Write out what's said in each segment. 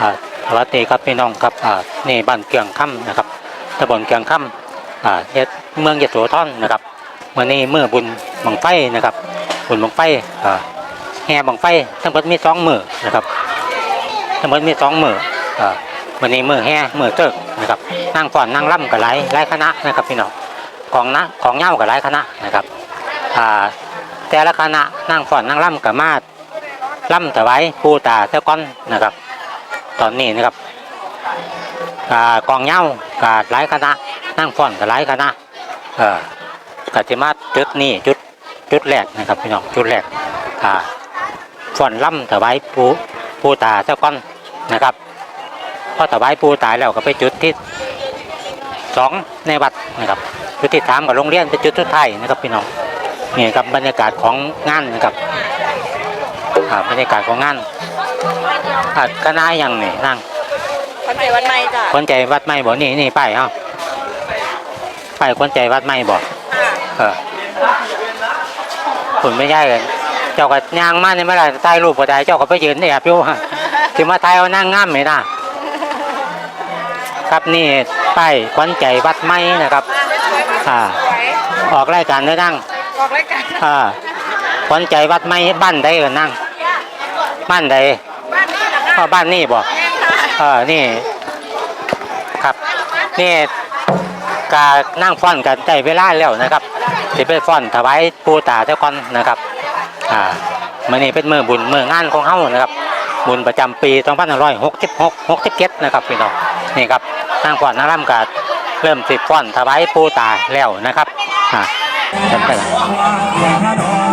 อาสวัสดีครับพี่น้องครับนี่บ้านเกียงค่ำนะครับตำบลเกียงค่ำเมืองยโสธรนะครับมื่อนี้เมื่อบุญบังไฟนะครับ บุญบังไฟแห่บังไฟทั้งหมดมีสองมือนะครับทั้งหมดมีสองมืออ่าวันนี้มือแห่มือเติกนะครับนั่งฟ้อนนั่งร่ำกับหลายหลายคณะนะครับพี่น้องของนะของเหย้ากับหลายคณะนะครับแต่ละคณะนั่งฟ้อนนั่งร่ำกับมาร่ำถวายปูตาเจ้าก้อนนะครับ ตอนนี้นะครับกองเห่ากับหลายคณะนั่งฟ้อนกับหลายคณะเออกติมาจุดนี้จุดจุดแรกนะครับพี่น้องจุดแรกอ่าฟ้อนล่ำถวายปูปูตาเจ้าก้อนนะครับพอถวายปูตายแล้วก็ไปจุดที่สองในวัดนะครับจุดที่สามกับโรงเรียนเป็นจุดสุดท้ายนะครับพี่น้องนี่ครับบรรยากาศของงานนะครับบรรยากาศของงาน อ่าคณะยังนี่นั่งคนใจวันใหม่จ้ะคนใจวัดไม่บ่นี่นี่ป้ายเอ้าป้ายคนใจวัดไม่บ่เออคุณไม่ใช่เลยเจ้าก็ย่างมาเนี่ยไม่ได้ถ่ายรูปก็ได้เจ้าก็ไปยืนแอบอยู่ฮะถึงมาถ่ายเอานั่งงามไหมน่ะครับนี่ป้ายควันใจวัดไม่นะครับอ่าออกรายการด้วยนั่งบอกรายการอ่าควันใจวัดไม่บ้านใดเออนั่งบ้านใด บ้านนี้นะคะอ๋อบ้านนี่บ่เออนี่ ครับ นี่กานั่งฟ้อนกันได้เวลาแล้วนะครับสิไปฟ้อนถวายปูตาเจ้าก่อนนะครับ อ่ามื่อนี้เป็นมือบุญมืองานของเฮานะครับ บุญประจำปี2566 67นะครับพี่น้องนี่ครับนั่งฟ้อนนั่งร่ำกาเริ่มสิฟ้อนถวายปูตาแล้วนะครับอ่าจำได้ละอยู่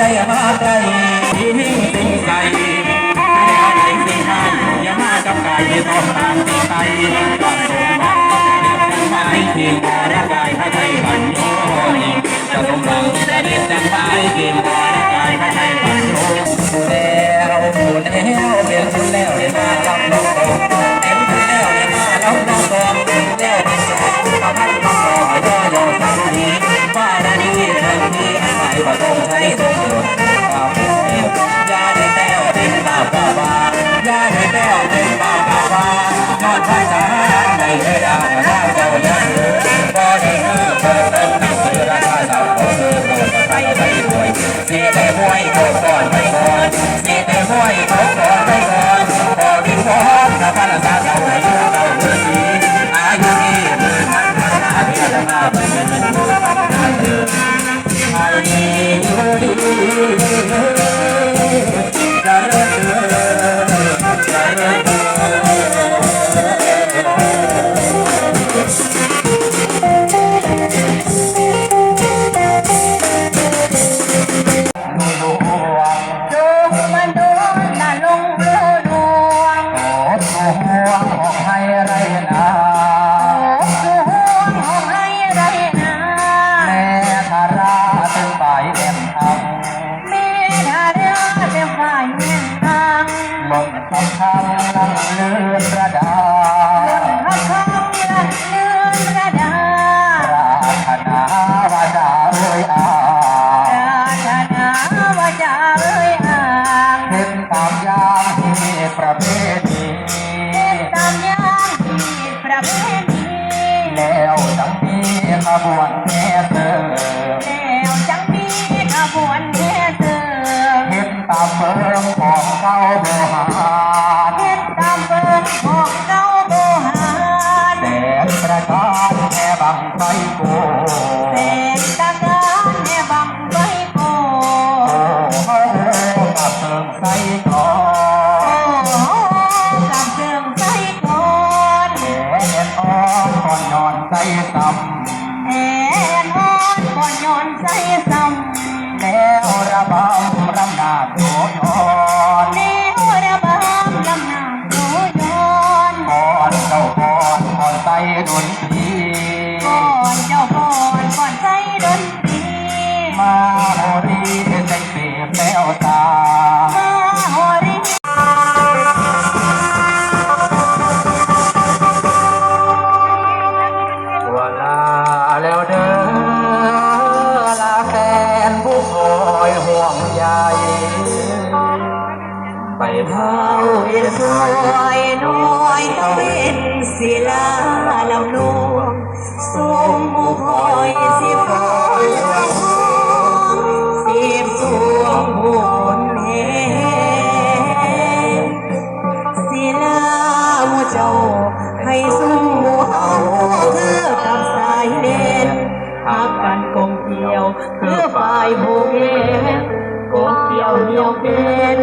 ได้มาไกลที่สิ่งไกลไม่ได้อะไรสิ่งใดอย่ามากับกายต้องตามติดไกลก่อนสมบัติไม่ทิ้งแต่ร่างกายให้ไทยบันโยจะสมหวังจะเด็ดจังไม้เพียงแต่างกา ได้มวยโกก่อนไปก่อนสีได้มวยโกก่อนไปก่อนพอวิงวอนถ้าพันษาเจ้าอายุเราเมื่อดีอายุนี้มือมันพัฒนาเพื่อจะมาเป็นเงินมือพัฒนาเธออายุนี้ ประเพณีเป็นตามยางที่ประเพณีแล้วจังมีขบวนแห่เธอแล้วจังมีขบวนแห่เธอเห็นตามเบิ้งของเก่าโบราณเห็นตามเบิ้งของเก่าโบ one. ลำนวงสูงมุคอยสิบร้อยสิบสวงบุญเฮศิลาหมูเจ้าให้สูงหมูเฮาคือกับสายเด่นหากกันกลมเกี่ยวคือฝ่ายผู้เห็นกลมเกี่ยวเดียวเป็น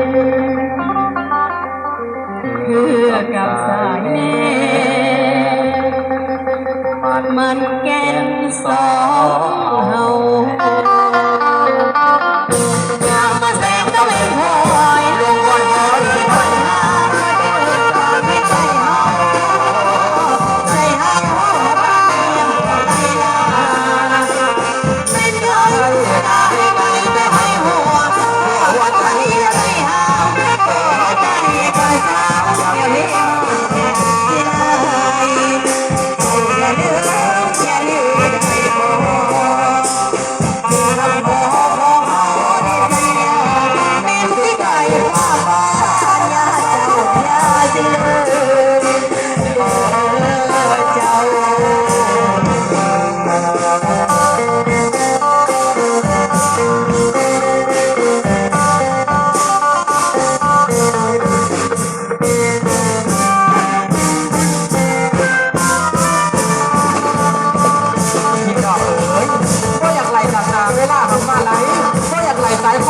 คือกับสายเนมัน มันแก่นสองเฮา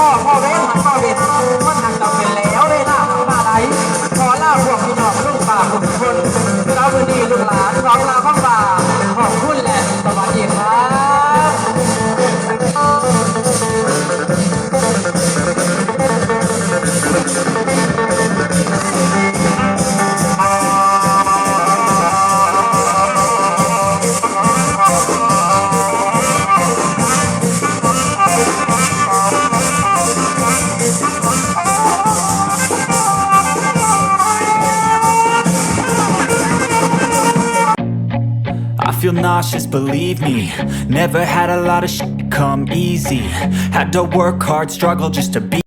พ่อพ่อเว้นพ่อเด็ดมันหันจำเป็นแล้วเวลาหันมาไหลขอลาพวกพี่น้องลูกป่าทุกคนเราวันนี้ลูกหลานร้องลาข้อง feel nauseous, believe me. Never had a lot of come easy. Had to work hard, struggle just to be.